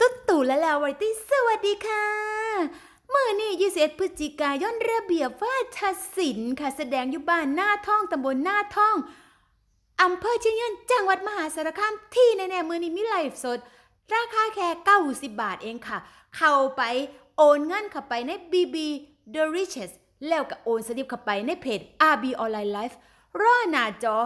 ตุ๊ดตู่และลาวาตี้สวัสดีค่ะ เมื่อนี่ 21 พฤศจิกายนระเบียบวาทศิลป์ค่ะ แสดงอยู่บ้านหน้าท่องตำบลหน้าท่องอำเภอเชียงยืนจังหวัดมหาสารคามที่แน่ๆมือนี้มีไลฟ์สด ราคาแค่ 90 บาทเองค่ะ เข้าไปโอนเงินเข้าไปใน BB The Riches แล้วก็โอนสลิปเข้าไปในเพจ RB Online Life รอหน้าจอ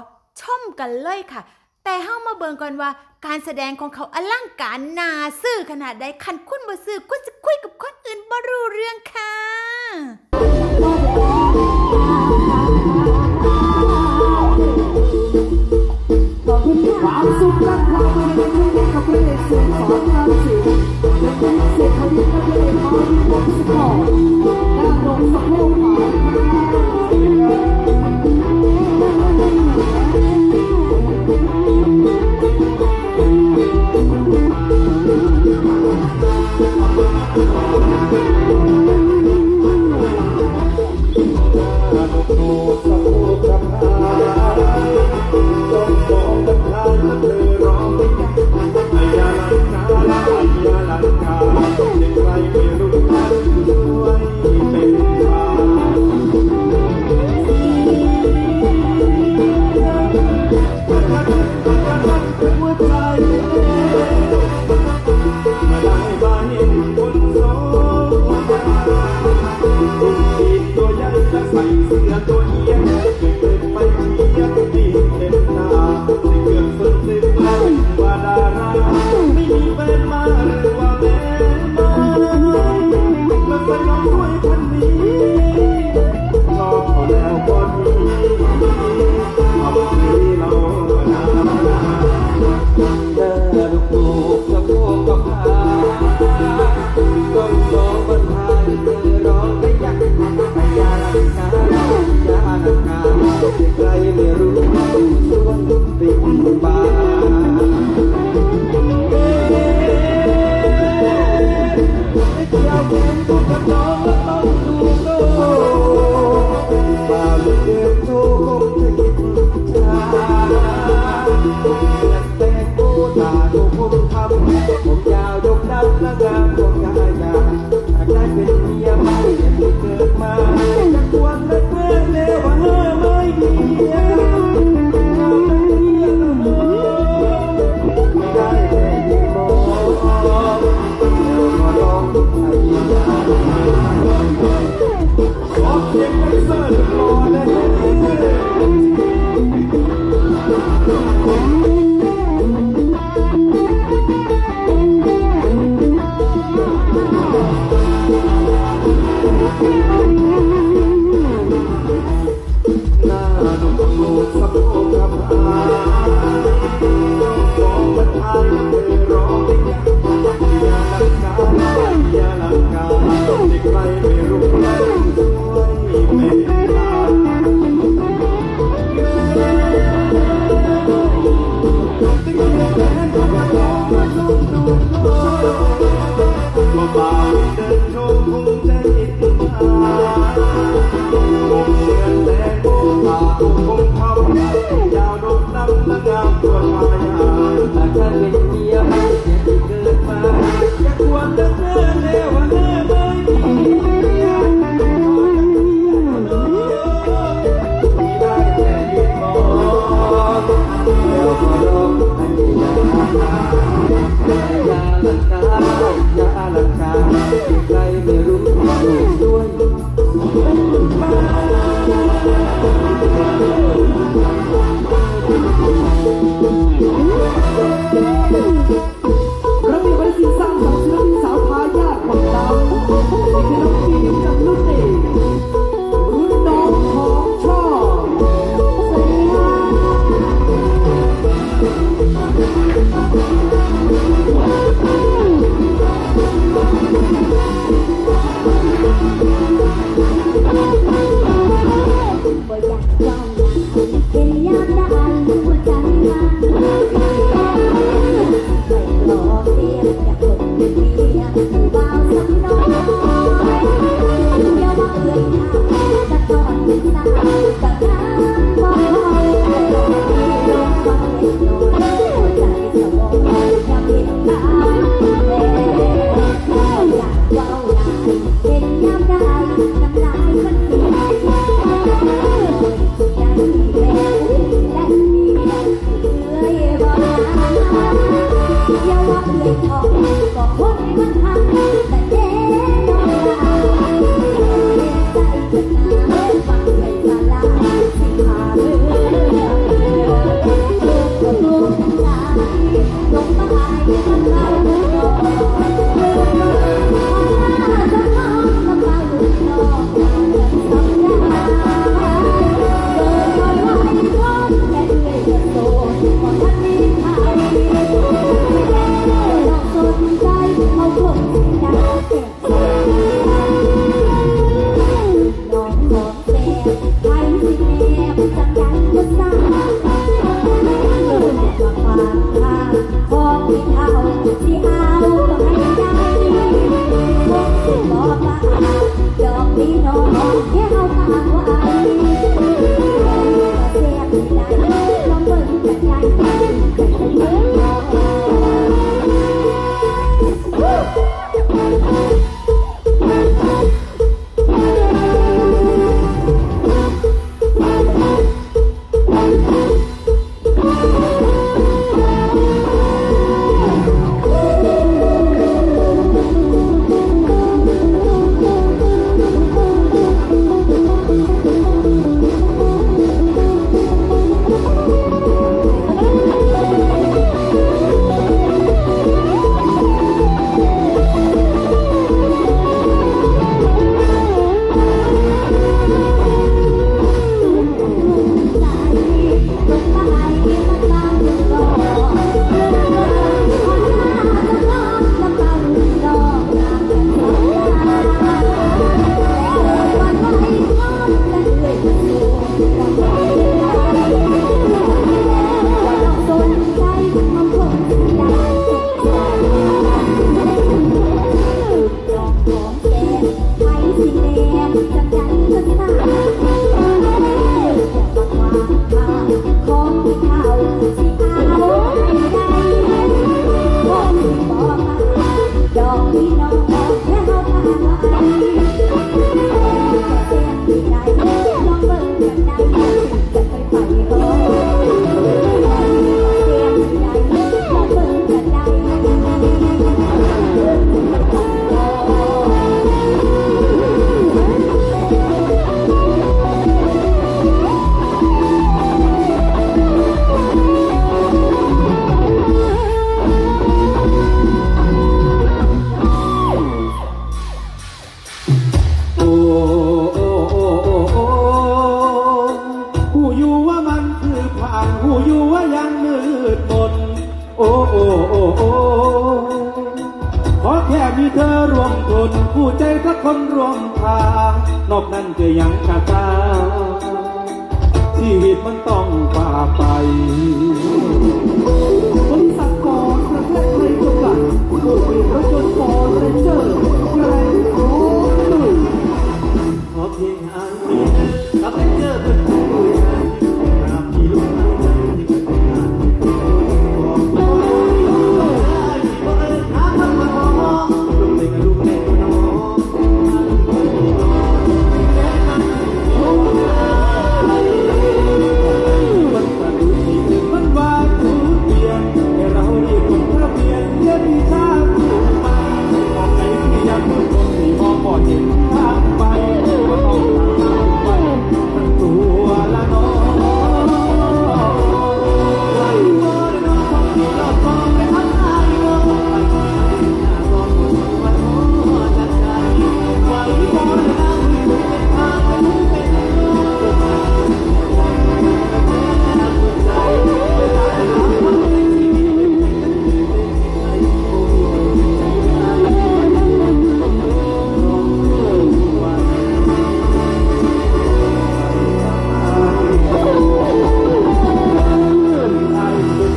ชมกันเลยค่ะ แต่เฮามาเบิ่งก่อนว่า การแสดงของเขาอลังการนาซื่อขนาดใดคันคุณบ่ซื่อคุณจะคุยกับคนอื่นบ่รู้เรื่องค่ะความสุขและความเป็นเรื่องกับพระเอกสูงสอนการสื่อเป็นเสียคดีพระเอกมาที่วงสปอร์ตด้านลงสะโพกขวา Thank you. la la la la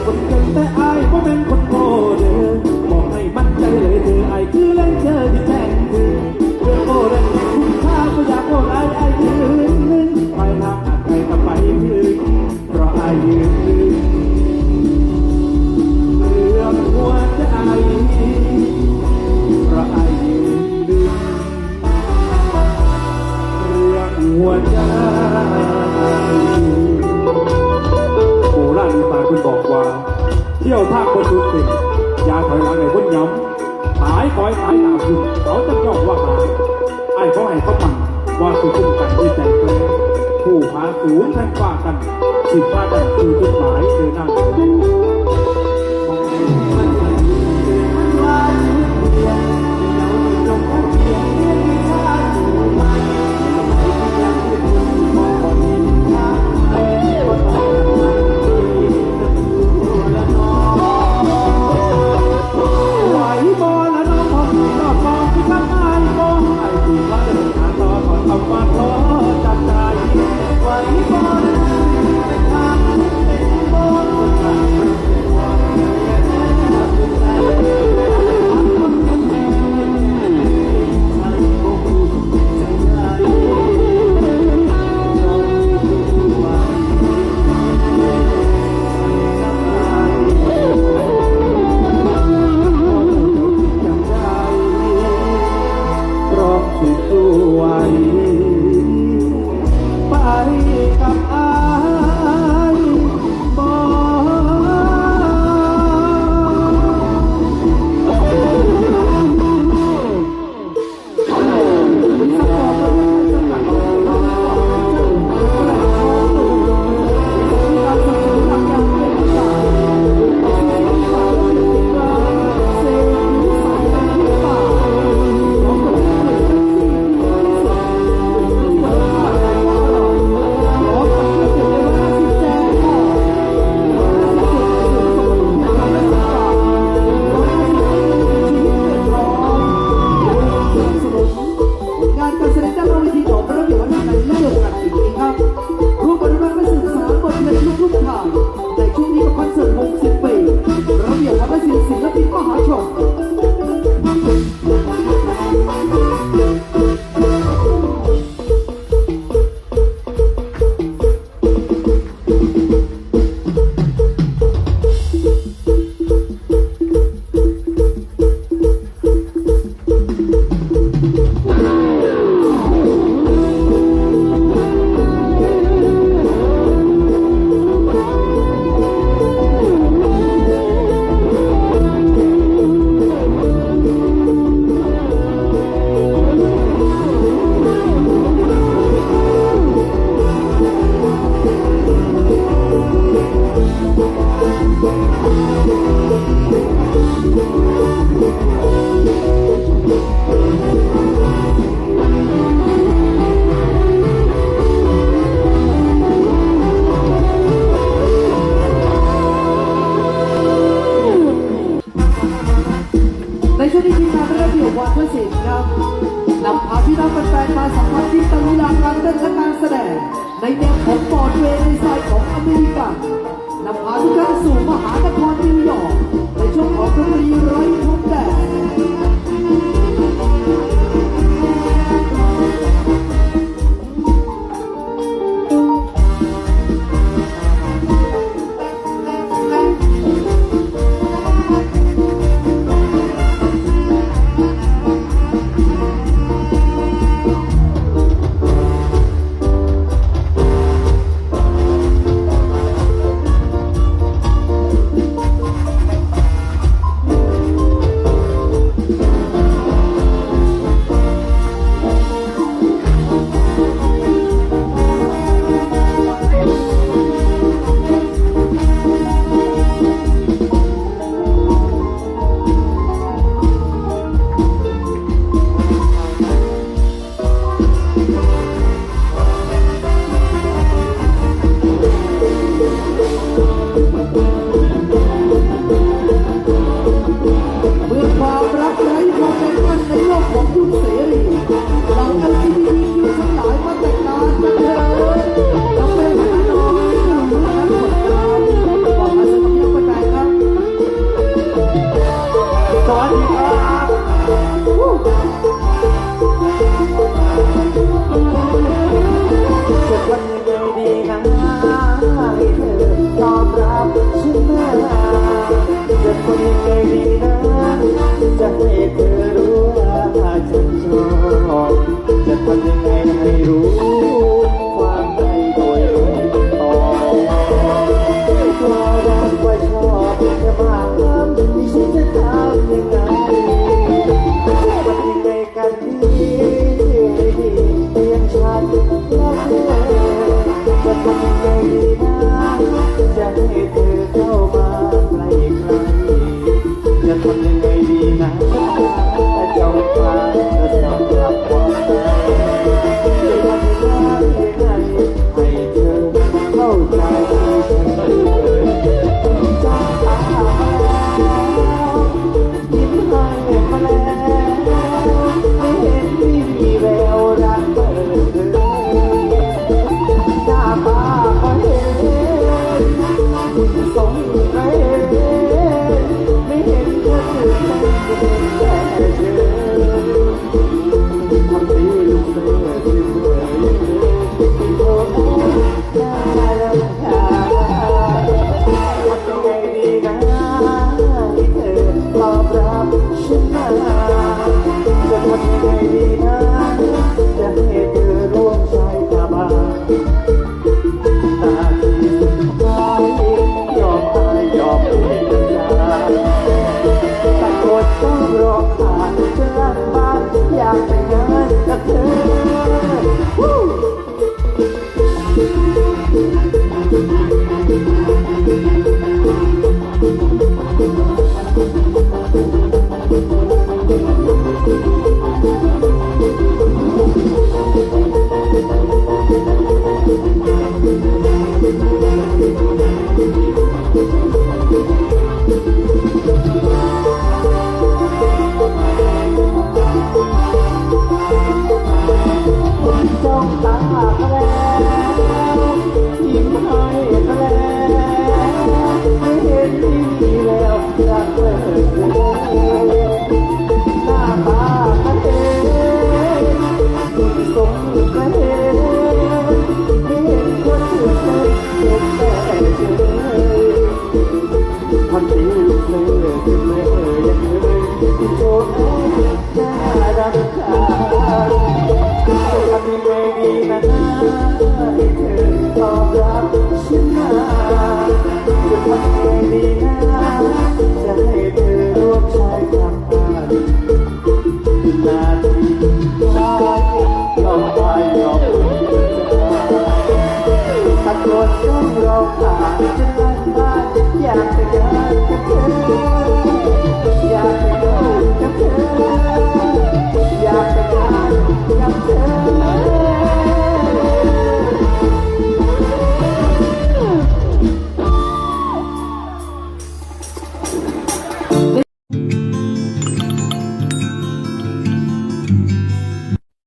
我们等爱，我们。 ไอ้สายดาวคุณเขาจะชอบว่าหาไอ้เขาให้เขาฟังว่าสุขุมกันด้วยใจเพื่ผู้หาสูงแทนฟ้ากันสิบฟ้ากันคือจุดหมายเดินหน้า